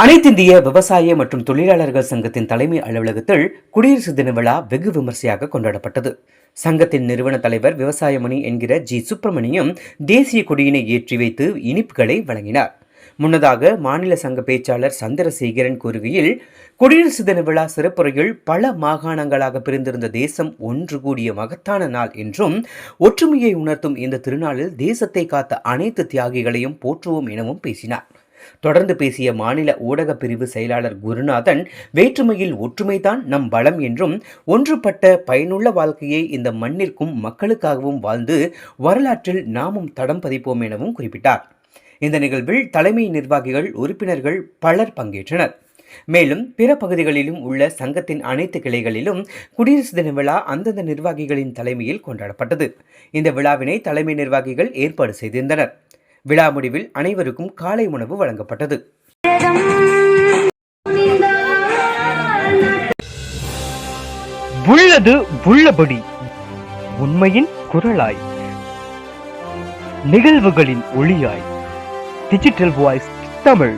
அனைத்திந்திய விவசாய மற்றும் தொழிலாளர்கள் சங்கத்தின் தலைமை அலுவலகத்தில் குடியரசு தின விழா வெகு விமர்சையாக கொண்டாடப்பட்டது. சங்கத்தின் நிறுவன தலைவர் விவசாயமணி என்கிற ஜி. சுப்பிரமணியம் தேசிய கொடியினை ஏற்றி வைத்து இனிப்புகளை வழங்கினார். முன்னதாக மாநில சங்க பேச்சாளர் சந்திரசேகரன் கூறுகையில் குடியரசு தின விழா சிறப்புரையில் பல மாகாணங்களாக பிரிந்திருந்த தேசம் ஒன்று கூடிய மகத்தான நாள் என்றும் ஒற்றுமையை உணர்த்தும் இந்த திருநாளில் தேசத்தை காத்த அனைத்து தியாகிகளையும் போற்றுவோம் எனவும் பேசினார். தொடர்ந்து பேசிய மாநில ஊடக பிரிவு செயலாளர் குருநாதன் வேற்றுமையில் ஒற்றுமைதான் நம் பலம் என்றும் ஒன்றுபட்ட பயனுள்ள வாழ்க்கையை இந்த மண்ணிற்கும் மக்களுக்காகவும் வாழ்ந்து வரலாற்றில் நாமும் தடம் பதிப்போம் எனவும் குறிப்பிட்டார். இந்த நிகழ்வில் தலைமை நிர்வாகிகள் உறுப்பினர்கள் பலர் பங்கேற்றனர். மேலும் பிற பகுதிகளிலும் உள்ள சங்கத்தின் அனைத்து கிளைகளிலும் குடியரசு தின விழா அந்தந்த நிர்வாகிகளின் தலைமையில் கொண்டாடப்பட்டது. இந்த விழாவினை தலைமை நிர்வாகிகள் ஏற்பாடு செய்திருந்தனர். விழா முடிவில் அனைவருக்கும் காலை உணவு வழங்கப்பட்டது. உள்ளது உள்ளபடி உண்மையின் குரலாய் நிகழ்வுகளின் ஒளியாய். Digital voice Tamil.